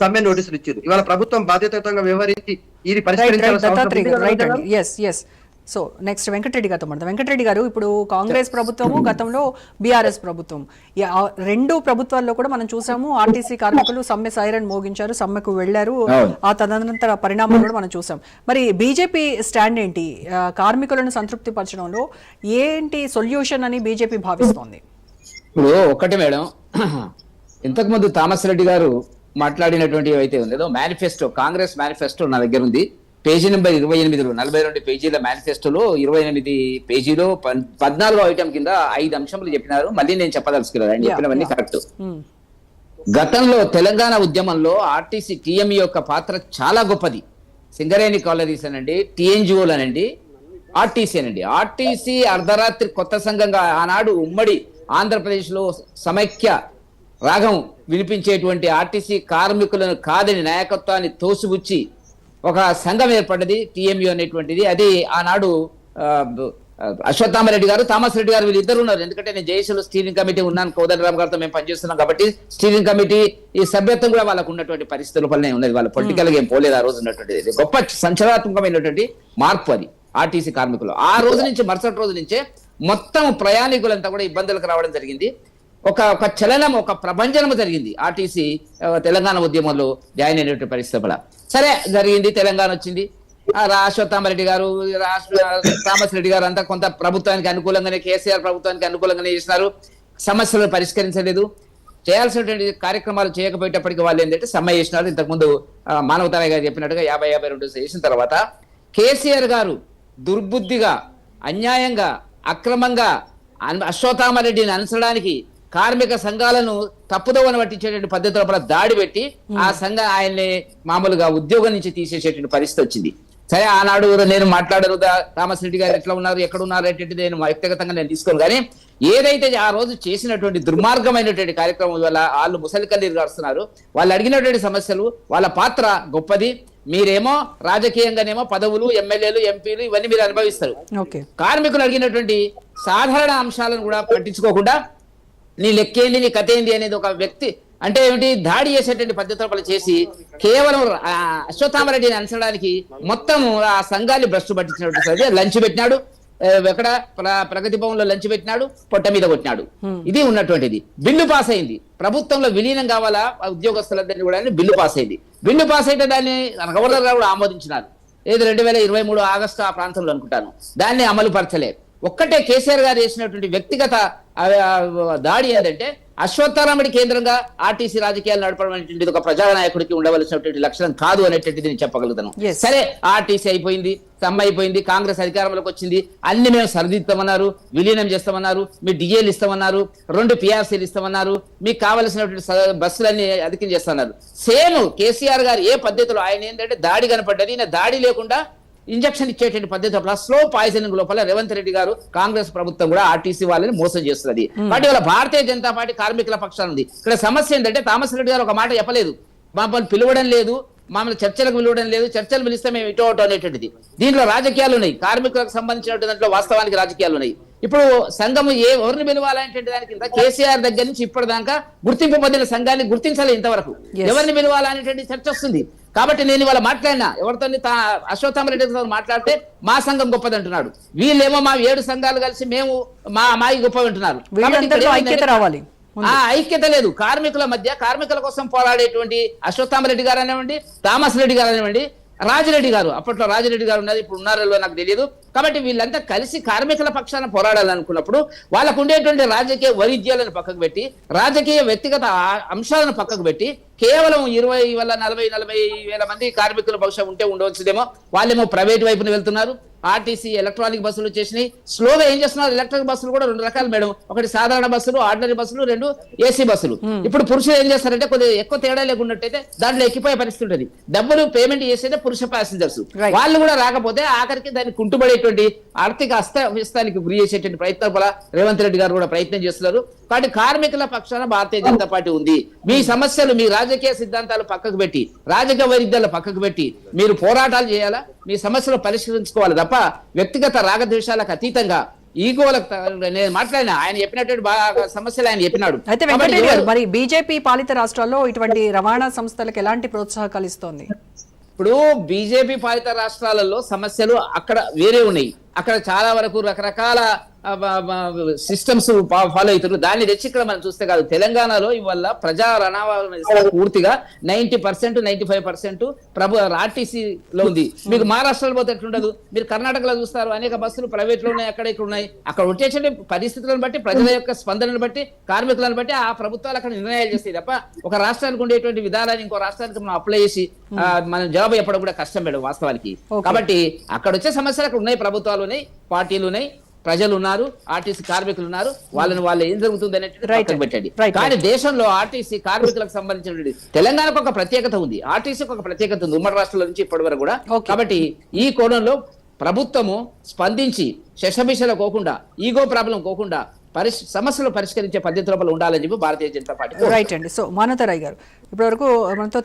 సమ్మె నోటీసులు ఇచ్చారు. ఇవాళ ప్రభుత్వం బాధ్యతాయుతంగా వ్యవహరించి ఇది ఎస్ సో నెక్స్ట్ వెంకటరెడ్డి గారితో మాట్లాడదాం. వెంకటరెడ్డి గారు ఇప్పుడు కాంగ్రెస్ ప్రభుత్వము గతంలో బీఆర్ఎస్ ప్రభుత్వం. రెండు ప్రభుత్వాల్లో కూడా మనం చూసాము ఆర్టీసీ కార్మికులు సమ్మె సైరన్ మోగించారు సమ్మెకు వెళ్ళారు. ఆ తదనంతర పరిణామాలు కూడా మనం చూసాం. మరి బీజేపీ స్టాండ్ ఏంటి? కార్మికులను సంతృప్తి పరచడంలో ఏంటి సొల్యూషన్ అని బీజేపీ భావిస్తోంది? ఇప్పుడు ఒకటి మేడం. ఇంతకు ముందు థామస్ రెడ్డి గారు మాట్లాడినటువంటి ఏవైతే ఉందో మేనిఫెస్టో కాంగ్రెస్ మేనిఫెస్టో నా దగ్గర ఉంది. పేజీ నెంబర్ ఇరవై ఎనిమిదిలో నలభై రెండు పేజీల మేనిఫెస్టోలో ఇరవై ఎనిమిది పేజీలో పద్నాలుగో ఐటమ్ కింద ఐదు అంశములు చెప్పినారు. మళ్ళీ నేను చెప్పదలుచుకున్నాను. ఆయన చెప్పినవన్నీ. కరెక్ట్. గతంలో తెలంగాణ ఉద్యమంలో ఆర్టీసీ టీఎంఈ యొక్క పాత్ర చాలా గొప్పది. సింగరేణి కాలరీస్ అనండి టీఎన్జిఓలు అనండి ఆర్టీసీ అనండి. ఆర్టీసీ అర్ధరాత్రి కొత్త సంఘంగా ఆనాడు ఉమ్మడి ఆంధ్రప్రదేశ్లో సమైక్య రాగం వినిపించేటువంటి ఆర్టీసీ కార్మికులను కాదని నాయకత్వాన్ని తోసిపుచ్చి ఒక సంఘం ఏర్పడ్డది టీఎంయు అనేటువంటిది. అది ఆనాడు అశ్వత్థామరెడ్డి గారు థామస్ రెడ్డి గారు వీళ్ళిద్దరు ఉన్నారు. ఎందుకంటే నేను జయశులు స్టీరింగ్ కమిటీ ఉన్నాను కోదండరామ్ గారితో మేము పనిచేస్తున్నాం కాబట్టి స్టీరింగ్ కమిటీ ఈ సభ్యత్వం కూడా వాళ్ళకు ఉన్నటువంటి పరిస్థితుల వల్లనే ఉన్నది. వాళ్ళ పొలిటికల్గా ఏం పోలేదు ఆ రోజు ఉన్నటువంటిది గొప్ప సంచలనాత్మకమైనటువంటి మార్పు అది ఆర్టీసీ కార్మికులు. ఆ రోజు నుంచి మరుసటి రోజు నుంచే మొత్తం ప్రయాణికులంతా కూడా ఇబ్బందులకు రావడం జరిగింది. ఒక ఒక చలనం ఒక ప్రభంజనము జరిగింది. ఆర్టీసీ తెలంగాణ ఉద్యమంలో జాయిన్ అయినటువంటి పరిస్థితుల సరే జరిగింది తెలంగాణ వచ్చింది. ఆ రా- అశ్వత్థామరెడ్డి గారు రాష్ట్ర థామస్ రెడ్డి గారు అంతా కొంత ప్రభుత్వానికి అనుకూలంగానే కేసీఆర్ ప్రభుత్వానికి అనుకూలంగానే చేసినారు. సమస్యలు పరిష్కరించలేదు. చేయాల్సినటువంటి కార్యక్రమాలు చేయకపోయేటప్పటికి వాళ్ళు ఏంటంటే సమ్మె చేసినారు. ఇంతకుముందు మానవతారాయ్ గారు చెప్పినట్టుగా యాభై యాభై రెండు చేసిన తర్వాత కేసీఆర్ గారు దుర్బుద్ధిగా అన్యాయంగా అక్రమంగా అన్- అశ్వత్థామరెడ్డిని అనుసరడానికి కార్మిక సంఘాలను తప్పుదోవన పట్టించేటువంటి పద్ధతి లోపల దాడి పెట్టి ఆ సంఘం ఆయన్ని మామూలుగా ఉద్యోగం నుంచి తీసేసేటువంటి పరిస్థితి వచ్చింది. సరే ఆనాడు నేను మాట్లాడను థామస్ రెడ్డి గారు ఎట్లా ఉన్నారు ఎక్కడ ఉన్నారు అనేటువంటిది నేను వ్యక్తిగతంగా నేను తీసుకోను. కానీ ఏదైతే ఆ రోజు చేసినటువంటి దుర్మార్గమైనటువంటి కార్యక్రమం వల్ల వాళ్ళు ముసలి కన్నీరు గారుస్తున్నారు వాళ్ళు అడిగినటువంటి సమస్యలు వాళ్ళ పాత్ర గొప్పది. మీరేమో రాజకీయంగానేమో పదవులు ఎమ్మెల్యేలు ఎంపీలు ఇవన్నీ మీరు అనుభవిస్తారు. కార్మికులు అడిగినటువంటి సాధారణ అంశాలను కూడా పట్టించుకోకుండా నీ లెక్కేంది నీ కథ ఏంది అనేది ఒక వ్యక్తి. అంటే ఏమిటి? దాడి చేసేటువంటి పద్ధతులు చేసి కేవలం అశ్వత్థామరెడ్డిని అనుసరడానికి మొత్తం ఆ సంఘాన్ని భ్రష్టు పట్టించినట్టు సరే లంచ్ పెట్టినాడు ఎక్కడ? ప్ర- ప్రగతి భవన్లో లంచ్ పెట్టినాడు పొట్ట మీద కొట్టినాడు. ఇది ఉన్నటువంటిది. బిల్లు పాస్ అయింది. ప్రభుత్వంలో విలీనం కావాలా? ఉద్యోగస్తులందరినీ కూడా బిల్లు పాస్ అయింది. బిల్లు పాస్ అయితే దాన్ని గవర్నర్ గారు కూడా ఆమోదించినారు. ఏది రెండు వేల ఇరవై మూడు ఆగస్టు ఆ ప్రాంతంలో అనుకుంటాను. దాన్ని అమలు పరచలే. ఒక్కటే కేసీఆర్ గారు చేసినటువంటి వ్యక్తిగత దాడి ఏంటంటే అశ్వత్థారాముడి కేంద్రంగా ఆర్టీసీ రాజకీయాలు నడపడం అనేటువంటిది ఒక ప్రజానాయకుడికి ఉండవలసినటువంటి లక్షణం కాదు అనేటువంటిది నేను చెప్పగలుగుతాను. సరే ఆర్టీసీ అయిపోయింది సమ్మె అయిపోయింది కాంగ్రెస్ అధికారంలోకి వచ్చింది అన్ని మేము సరిదిద్దామన్నారు విలీనం చేస్తామన్నారు మీ డిఏలు ఇస్తామన్నారు రెండు పిఆర్సీలు ఇస్తామన్నారు మీకు కావలసినటువంటి బస్సులన్నీ అధికం చేస్తున్నారు సేమ్ కేసీఆర్ గారు ఏ పద్ధతిలో ఆయన ఏంటంటే దాడి కనపడ్డది దాడి లేకుండా ఇంజక్షన్ ఇచ్చేటువంటి పద్ధతి లోపల స్లో పాయిజనింగ్ లోపల రేవంత్ రెడ్డి గారు కాంగ్రెస్ ప్రభుత్వం కూడా ఆర్టీసీ వాళ్ళని మోసం చేస్తున్నది. కాబట్టి వాళ్ళ భారతీయ జనతా పార్టీ కార్మికుల పక్షాన ఉంది. ఇక్కడ సమస్య ఏంటంటే థామస్ రెడ్డి గారు ఒక మాట చెప్పలేదు. మమ్మల్ని పిలవడం లేదు మమ్మల్ని చర్చలకు పిలవడం లేదు చర్చలు పిలిస్తే మేము ఇటో అటో అనేటువంటిది. దీంట్లో రాజకీయాలు ఉన్నాయి. కార్మికులకు సంబంధించిన దాంట్లో వాస్తవానికి రాజకీయాలు ఉన్నాయి. ఇప్పుడు సంఘం ఏ ఎవరిని పిలవాలనేటువంటి దాని కింద కేసీఆర్ దగ్గర నుంచి ఇప్పటిదాకా గుర్తింపు పొందిన సంఘాన్ని గుర్తించాలి ఇంతవరకు. ఎవరిని పిలవాలనేటువంటి చర్చ వస్తుంది. కాబట్టి నేను ఇవాళ మాట్లాడినా. ఎవరితో అశ్వత్థామరెడ్డితో మాట్లాడితే మా సంఘం గొప్పది అంటున్నాడు వీళ్ళేమో మా ఏడు సంఘాలు కలిసి మేము మా మాయి గొప్పవి అంటున్నారు. రావాలి. ఆ ఐక్యత లేదు. కార్మికుల మధ్య కార్మికుల కోసం పోరాడేటువంటి అశ్వత్థామరెడ్డి గారు అనేవ్వండి థామస్ రెడ్డి గారు అనేవ్వండి రాజిరెడ్డి గారు అప్పట్లో రాజిరెడ్డి గారు ఉన్నది ఇప్పుడు ఉన్నారో నాకు తెలియదు. కాబట్టి వీళ్ళంతా కలిసి కార్మికుల పక్షాన పోరాడాలనుకున్నప్పుడు వాళ్ళకు ఉండేటువంటి రాజకీయ వైరుధ్యాలను పక్కకు పెట్టి రాజకీయ వ్యక్తిగత అంశాలను పక్కకు పెట్టి కేవలం ఇరవై వల్ల నలభై నలభై వేల మంది కార్మికుల పక్షం ఉంటే ఉండవచ్చుదేమో వాళ్ళేమో ప్రైవేట్ వైపున వెళ్తున్నారు. ఆర్టీసీ ఎలక్ట్రానిక్ బస్సులు వచ్చేసినాయి. స్లోగా ఏం చేస్తున్నారు? ఎలక్ట్రిక్ బస్సులు కూడా రెండు రకాలు మేడం. ఒకటి సాధారణ బస్సులు ఆర్డినరీ బస్సులు రెండు ఏసీ బస్సులు. ఇప్పుడు పురుషులు ఏం చేస్తారంటే కొద్దిగా ఎక్కువ తేడా లేకున్నట్టయితే దాంట్లో ఎక్కిపోయే పరిస్థితి ఉంటుంది. డబ్బులు పేమెంట్ చేసేదే పురుష ప్యాసింజర్స్. వాళ్ళు కూడా రాకపోతే ఆఖరికి దాన్ని కుంటుబడేటువంటి ఆర్థిక అస్తవ్యస్తానికి గురి చేసేటువంటి ప్రయత్నం కూడా రేవంత్ రెడ్డి గారు కూడా ప్రయత్నం చేస్తున్నారు. కాబట్టి కార్మికుల పక్షాన భారతీయ జనతా పార్టీ ఉంది. మీ సమస్యలు మీ రాజకీయ సిద్ధాంతాలు పక్కకు పెట్టి రాజకీయ వైరుధ్యాలు పక్కకు పెట్టి మీరు పోరాటాలు చేయాలా? మీ సమస్యలు పరిష్కరించుకోవాలి తప్ప వ్యక్తిగత రాగద్వేషాలకు అతీతంగా ఈగోలకు నేను మాట్లాడినా ఆయన చెప్పినటువంటి బాగా సమస్యలు ఆయన చెప్పినాడు. అయితే వెంకటరెడ్డి గారు మరి బీజేపీ పాలిత రాష్ట్రాల్లో ఇటువంటి రవాణా సంస్థలకు ఎలాంటి ప్రోత్సాహకాలు ఇస్తోంది ఇప్పుడు బీజేపీ పాలిత రాష్ట్రాలలో సమస్యలు అక్కడ వేరే ఉన్నాయి. అక్కడ చాలా వరకు రకరకాల సిస్టమ్స్ ఫాలో అవుతారు దాన్ని తెచ్చి ఇక్కడ మనం చూస్తే కాదు తెలంగాణలో ఇవల్ల ప్రజా వ్యవస్థ పూర్తిగా ninety percent ninety five percent ప్రభు ఆర్టీసీ లో ఉంది మీకు మహారాష్ట్రలో పోతే ఎట్లుండదు? మీరు కర్ణాటకలో చూస్తారు అనేక బస్సులు ప్రైవేట్లో ఉన్నాయి అక్కడ ఇక్కడ ఉన్నాయి. అక్కడ వచ్చేటువంటి పరిస్థితులను బట్టి ప్రజల యొక్క స్పందనను బట్టి కార్మికులను బట్టి ఆ ప్రభుత్వాలు అక్కడ నిర్ణయాలు చేస్తాయి తప్ప ఒక రాష్ట్రానికి ఉండేటువంటి విధానాన్ని ఇంకో రాష్ట్రానికి మనం అప్లై చేసి మనం జవాబు చెప్పడం కూడా కష్టం మేడం వాస్తవానికి. కాబట్టి అక్కడ వచ్చే సమస్యలు అక్కడ ఉన్నాయి ప్రభుత్వాలు ఉన్నాయి పార్టీలు ఉన్నాయి ప్రజలు ఉన్నారు ఆర్టీసీ కార్మికులు ఉన్నారు వాళ్ళని వాళ్ళు ఏం జరుగుతుంది అనేది పెట్టండి. కానీ దేశంలో ఆర్టీసీ కార్మికులకు సంబంధించినటువంటి తెలంగాణకు ఒక ప్రత్యేకత ఉంది. ఆర్టీసీకి ఒక ప్రత్యేకత ఉంది ఉమ్మడి రాష్ట్రాల నుంచి ఇప్పటి వరకు కూడా. కాబట్టి ఈ కోణంలో ప్రభుత్వము స్పందించి శశమిషల కోకుండా ఈగో ప్రాబ్లం కోకుండా పరిష్ సమస్యలు పరిష్కరించే పద్ధతి లోపల ఉండాలని చెప్పి భారతీయ జనతా పార్టీ. రైట్ అండి. సో మానవతరాయ్ గారు ఇప్పటివరకు మనతో